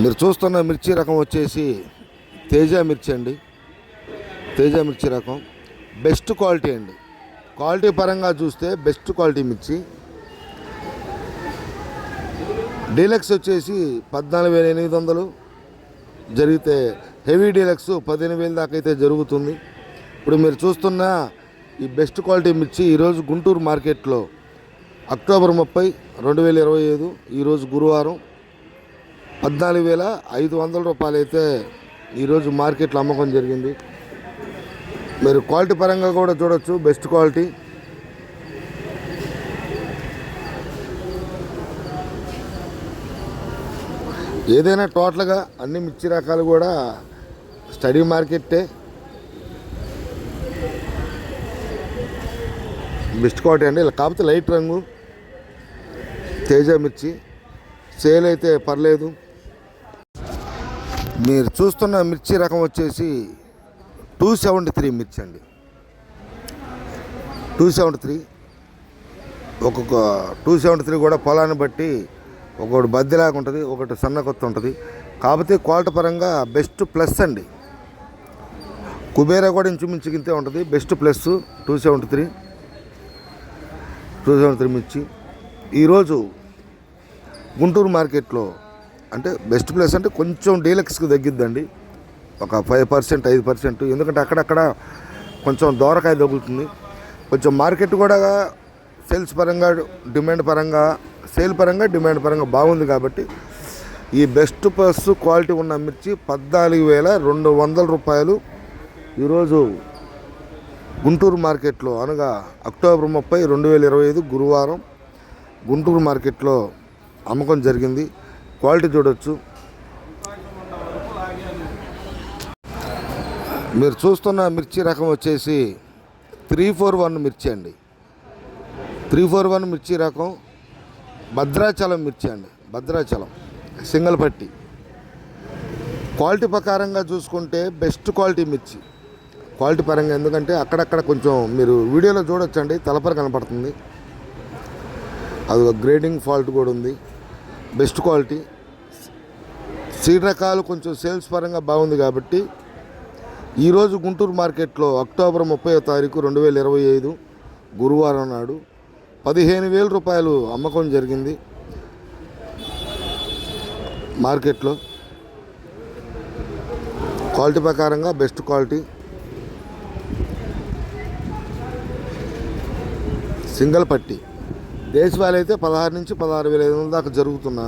మీరు చూస్తున్న మిర్చి రకం వచ్చేసి తేజ మిర్చి అండి. తేజ మిర్చి రకం. బెస్ట్ క్వాలిటీ అండి. క్వాలిటీ పరంగా చూస్తే బెస్ట్ క్వాలిటీ మిర్చి. డీలక్స్ వచ్చేసి పద్నాలుగు వేల ఎనిమిది వందలు. జరిగితే హెవీ డీలక్స్ పదిహేను వేల దాకా అయితే జరుగుతుంది. ఇప్పుడు మీరు చూస్తున్న ఈ బెస్ట్ క్వాలిటీ మిర్చి ఈరోజు గుంటూరు మార్కెట్లో అక్టోబర్ ముప్పై రెండు వేల ఇరవై ఐదు ఈరోజు గురువారం. పద్నాలుగు వేల ఐదు వందల రూపాయలు అయితే ఈరోజు మార్కెట్లో అమ్మకం జరిగింది. మీరు క్వాలిటీ పరంగా కూడా చూడొచ్చు బెస్ట్ క్వాలిటీ. ఏదైనా టోటల్గా అన్ని మిర్చి రకాలు కూడా స్టడీ మార్కెట్టే. బెస్ట్ క్వాలిటీ అండి. ఇలా కాకపోతే లైట్ రంగు తేజ మిర్చి. సేల్ అయితే పర్లేదు. మీరు చూస్తున్న మిర్చి రకం వచ్చేసి టూ సెవెంటీ త్రీ మిర్చి అండి. టూ సెవెంటీ త్రీ ఒక్కొక్క టూ సెవెంటీ త్రీ కూడా పొలాన్ని బట్టి ఒకటి బద్దెలాగా ఉంటుంది ఒకటి సన్న కొత్త ఉంటుంది. కాకపోతే క్వాలిటీ పరంగా బెస్ట్ ప్లస్ అండి. కుబేరా కూడా ఇంచుమించు గింతే ఉంటుంది best plus two seventy three two seventy three మిర్చి. ఈరోజు గుంటూరు మార్కెట్లో అంటే బెస్ట్ ప్లేస్ అంటే కొంచెం డీలక్స్కి తగ్గిద్దండి. ఒక ఫైవ్ పర్సెంట్ ఐదు పర్సెంట్ ఎందుకంటే అక్కడక్కడ కొంచెం దోరకాయ తగులుతుంది. కొంచెం మార్కెట్ కూడా సేల్స్ పరంగా డిమాండ్ పరంగా సేల్ పరంగా డిమాండ్ పరంగా బాగుంది కాబట్టి ఈ బెస్ట్ ప్లస్ క్వాలిటీ ఉన్న మిర్చి పద్నాలుగు వేల రెండు వందల రూపాయలు. ఈరోజు గుంటూరు మార్కెట్లో అనగా అక్టోబర్ ముప్పై రెండు వేల ఇరవై ఐదు గురువారం గుంటూరు మార్కెట్లో అమ్మకం జరిగింది. క్వాలిటీ చూడొచ్చు. మీరు చూస్తున్న మిర్చి రకం వచ్చేసి త్రీ ఫోర్ వన్ మిర్చి అండి. త్రీ ఫోర్ వన్ మిర్చి రకం భద్రాచలం మిర్చి అండి. భద్రాచలం సింగల్ పట్టి క్వాలిటీ ప్రకారంగా చూసుకుంటే బెస్ట్ క్వాలిటీ మిర్చి. క్వాలిటీ పరంగా ఎందుకంటే అక్కడక్కడ కొంచెం మీరు వీడియోలో చూడొచ్చండి తలపర కనపడుతుంది. అది ఒక గ్రేడింగ్ ఫాల్ట్ కూడా ఉంది. Best quality. సీడ్ రకాలు కొంచెం సేల్స్ పరంగా బాగుంది కాబట్టి ఈరోజు గుంటూరు మార్కెట్లో అక్టోబర్ ముప్పై తారీఖు రెండు వేల ఇరవై ఐదు గురువారం నాడు పదిహేను వేల రూపాయలు అమ్మకం జరిగింది మార్కెట్లో. క్వాలిటీ ప్రకారంగా బెస్ట్ క్వాలిటీ. సింగిల్ పట్టి. దేశవాళీ అయితే పదహారు నుంచి పదహారు వేల ఐదు వందల దాకా జరుగుతున్నా